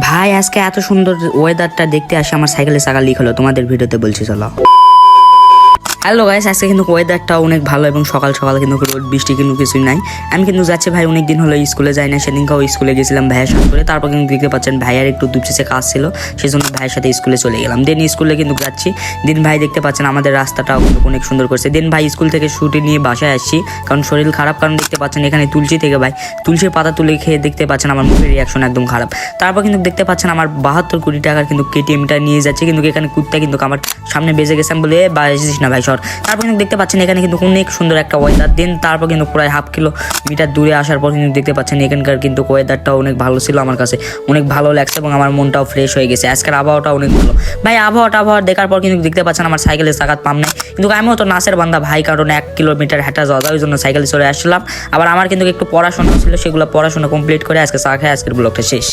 ভাই, আজকে এত সুন্দর ওয়েদারটা দেখতে আসে, আমার সাইকেলে চাকা লিক হলো, তোমাদের ভিডিওতে বলছি, চলো। হ্যালো গাইস আজকে কিন্তু ওয়েদারটা অনেক ভালো এবং সকাল সকাল কিন্তু রোদ বৃষ্টি কিন্তু কিছুই নাই। আমি কিন্তু যাচ্ছি ভাই অনেক দিন হলো স্কুলে যাই না সেদিনকেও স্কুলে গেছিলাম ভাইয়ের সাথে করে। তারপর কিন্তু দেখতে পাচ্ছেন ভাইয়ার একটু দুপচেসে কাজ ছিল সেই জন্য ভাইয়ের সাথে স্কুলে চলে গেলাম। দেন স্কুলে কিন্তু যাচ্ছি। দিন ভাই দেখতে পাচ্ছেন আমাদের রাস্তাটাও কিন্তু অনেক সুন্দর করছে। দেন ভাই স্কুল থেকে ছুটি নিয়ে বাসায় আসছি কারণ শরীর খারাপ কারণ দেখতে পাচ্ছেন এখানে তুলসী থেকে ভাই তুলসীর পাতা তুলে খেয়ে দেখতে পাচ্ছেন আমার মুখের রিয়াকশন একদম খারাপ। তারপর কিন্তু দেখতে পাচ্ছেন আমার বাহাত্তর কোটি টাকার কিন্তু কেটিএমটা নিয়ে যাচ্ছে কিন্তু এখানে কুত্তা কিন্তু আমার সামনে বেজে গেছে। বলে "এ, বাজিস না ভাই সর তারপর কিন্তু দেখতে পাচ্ছেন এখানে কিন্তু অনেক সুন্দর একটা ওয়েদার দেন তারপর কিন্তু প্রায় হাফ কিলোমিটার দূরে আসার পর কিন্তু দেখতে পাচ্ছেন এখানকার কিন্তু ওয়েদারটা অনেক ভালো ছিল আমার কাছে। অনেক ভালো লাগছে এবং আমার মনটাও ফ্রেশ হয়ে গেছে। আজকের আবহাওয়াটা অনেক ভালো। ভাই আবহাওয়াটা আবহাওয়া দেখার পর কিন্তু দেখতে পাচ্ছেন আমার সাইকেলের চাকাত পাম নাই। কিন্তু আমিও তো নাচের বান্ধা ভাই, কারণ এক কিলোমিটার হাঁটা যাওয়া ওই জন্য সাইকেলে চলে আসলাম আবার আমার কিন্তু একটু পড়াশোনা ছিল, সেগুলো পড়াশোনা কমপ্লিট করে আজকে চা খাই, আজকের ব্লগটা শেষ।